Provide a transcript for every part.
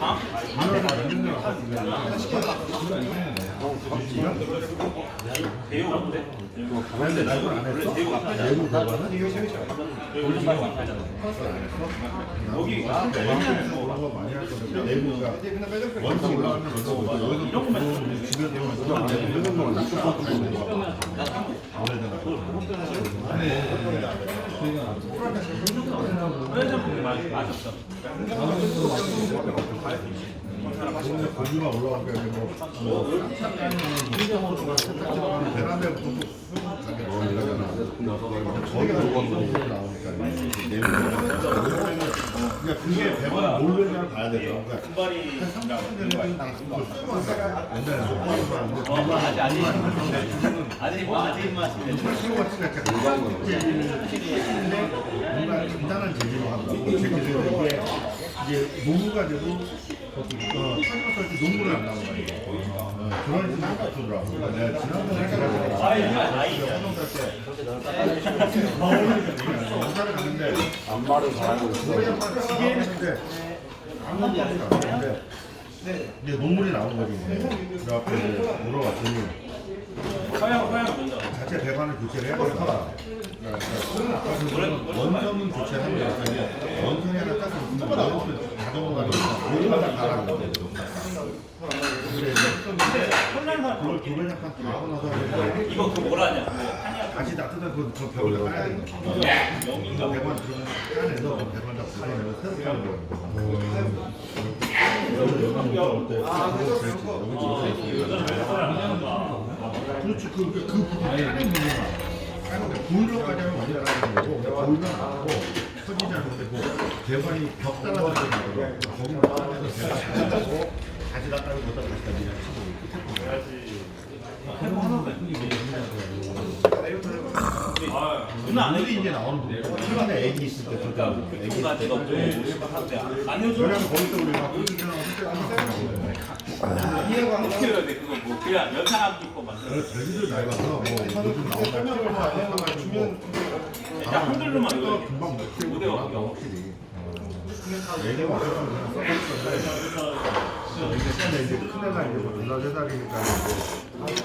아? 고기 가 이게 뭐, 뭐. 거기가 나오니까 내부가. 그러니까 그게 100원 몰래냐 봐야 되죠. 그러니까 신발이 한 30년 전에 나 왔다가 옛날에 속바로 하는데 어, 아직 아직 아직 뭐 아직 맛인데 쓰고 왔으니까 약간 재질인데 뭔가 간단한 재질로 한다고 재질로 이게 이게 노무가 돼도 어, 안 나온 거야 이게. 어, 그런 들더라고. 그러니까 내가 지난번에. 노래장만 지게 했는데 아무것도 안 나왔는데 이제 눈물이 나온 거지. 그래갖고 이제 물어봤더니 자체 배관을 교체를 되니까 원성은 교체하면 되는데 원성이 하나 원성 자동으로 가니까 모두마다 가라는 거예요. 그래 이제 그걸 두배 잠깐 다 하고 나서 이제 이거 그 뭐라냐? 그 한약 다시 놔두다 그, 그 벽을 까야 되는 거야. 영인가? 배관 들어가면 까내서 그 배관 다 부숴내고 새로 까는 거예요. 여기 여기 올때 그렇지. 그, 그, 그 부분 부분만 까는데 보일러까지 하면 까는 거고 하고 터지지 않는데 그 배관이 벽 따라서 되는 거 거기만 배관 까고 다시 놔다가 걷다 다시 다 그냥 치고 누나 안 우리 해도 이제 나오는 부분 최근에 애기 있을 때 그러니까 그러니까 애기 누가 내가 뭐 하는데 안 해줘 왜냐면 거기서 우리가 꿀주처럼 이해가 어떻게 해야 돼 그거 뭐. 그냥 연상하고 있고 막. 제주도 날 가서 뭐 요즘 나온다 주면 야 한글로만 이거 금방 못못 나가 확실히. 얘기 그냥 써봤었는데 근데 이제 큰 애가 이제 뭐세 살이니까 이제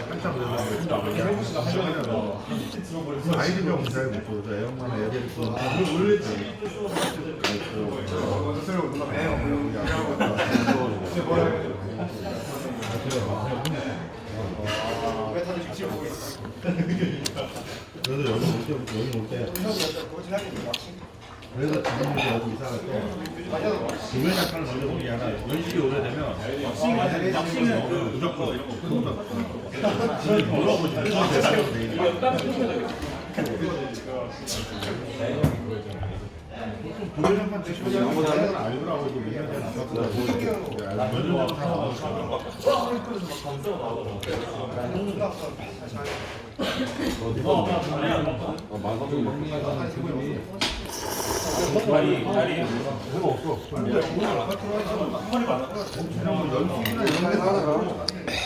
한참 돼서 아이들 병원 잘못 줘서 애엄마는 애들이 또 스스로 그만 애 그래서 여기 올 때, 여기 올 때. 그래서 지금 이제 여기 이사 갈때 교회 작가를 먼저 보는 게 아니라 연식이 오래되면 왁싱은 그 무조건. 지금 물어보지 작가 때 시원한 거 알더라고 몇년 전에. 몇년 전에 어, 먹는 거 하는 기 분이 다리. 다리. 연식이나 이런 데 하다가